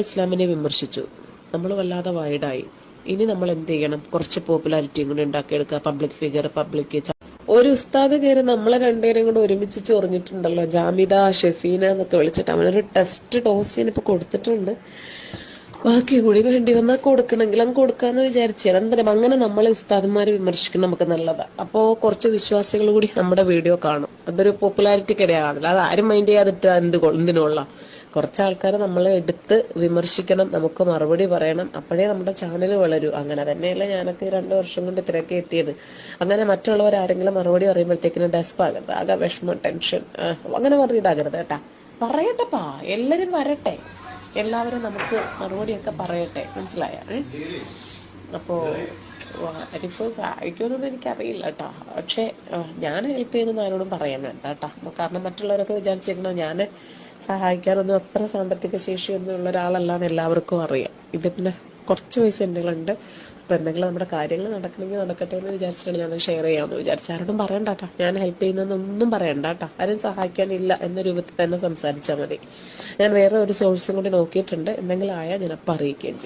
ഇസ്ലാമിനെ വിമർശിച്ചു. നമ്മൾ വല്ലാതെ വൈഡായി. ഇനി നമ്മൾ എന്ത് ചെയ്യണം? കുറച്ച് പോപ്പുലാരിറ്റിയും കൂടി ഉണ്ടാക്കിയെടുക്കുക. പബ്ലിക് ഫിഗർ പബ്ലിക് ഒരു ഉസ്താദ് കയറി നമ്മളെ രണ്ടുപേരും കൂടെ ഒരുമിച്ച് ചൊറിഞ്ഞിട്ടുണ്ടല്ലോ. ജാമിദ ഷെഫീന എന്നൊക്കെ വിളിച്ചിട്ട് അവനൊരു ടെസ്റ്റ് ഡോസ് ഇപ്പൊ കൊടുത്തിട്ടുണ്ട്. ബാക്കി കൂടി വേണ്ടി വന്നാൽ കൊടുക്കണമെങ്കിൽ അങ്ങ് കൊടുക്കാന്ന് വിചാരിച്ചാൽ എന്തായാലും അങ്ങനെ നമ്മളെ ഉസ്താദന്മാരെ വിമർശിക്കണം നമുക്ക് നല്ലതാ. അപ്പോ കുറച്ച് വിശ്വാസികൾ കൂടി നമ്മുടെ വീഡിയോ കാണും. അതൊരു പോപ്പുലാരിറ്റി ഇടയാകാറില്ല അത് ആരും മൈൻഡ് ചെയ്യാതിട്ട് എന്ത് എന്തിനുള്ള കുറച്ച് ആൾക്കാർ നമ്മളെ എടുത്ത് വിമർശിക്കണം നമുക്ക് മറുപടി പറയണം. അപ്പോഴേ നമ്മുടെ ചാനൽ വളരൂ. അങ്ങനെ തന്നെയല്ല ഞാനൊക്കെ രണ്ട് വർഷം കൊണ്ട് ഇത്രയൊക്കെ എത്തിയത്. അങ്ങനെ മറ്റുള്ളവർ ആരെങ്കിലും മറുപടി പറയുമ്പോഴത്തേക്കിനും ഡെസ്പ് ആകരുത് ആകെ വിഷമം ടെൻഷൻ അങ്ങനെ പറഞ്ഞിട്ടാകരുത് കേട്ടാ. പറയട്ടെപ്പാ. എല്ലാവരും വരട്ടെ. എല്ലാവരും നമുക്ക് മറുപടിയൊക്കെ പറയട്ടെ. മനസ്സിലായ? അപ്പോ അരിഫ് സഹായിക്കുമെന്നൊന്നും എനിക്കറിയില്ല കേട്ടോ. പക്ഷെ ഞാൻ ഹെൽപ്പ് ചെയ്യുന്ന ആരോടും പറയാൻ വേണ്ട കേട്ടോ. കാരണം മറ്റുള്ളവരൊക്കെ വിചാരിച്ചിരിക്കുന്നത് ഞാൻ സഹായിക്കാനൊന്നും അത്ര സാമ്പത്തിക ശേഷിയൊന്നും ഉള്ള ഒരാളല്ലാന്ന് എല്ലാവർക്കും അറിയാം. ഇത് പിന്നെ കുറച്ച് പൈസ എന്തെങ്കിലുണ്ട് അപ്പോൾ അപ്പൊ എന്തെങ്കിലും നമ്മുടെ കാര്യങ്ങൾ നടക്കണമെങ്കിൽ നടക്കട്ടെ എന്ന് വിചാരിച്ചിട്ടാണ് ഞാൻ ഷെയർ ചെയ്യാമെന്ന് വിചാരിച്ചു ആരോടും പറയണ്ട കേട്ടോ. ഞാൻ ഹെൽപ്പ് ചെയ്യുന്നതൊന്നും പറയണ്ട കേട്ടോ. ആരും സഹായിക്കാനില്ല എന്ന രൂപത്തിൽ തന്നെ സംസാരിച്ചാൽ മതി. ഞാൻ വേറെ ഒരു സോഴ്സും കൂടി നോക്കിയിട്ടുണ്ട്. എന്തെങ്കിലും ആയാൽ ഞാൻ അപ്പം അറിയിക്കുകയും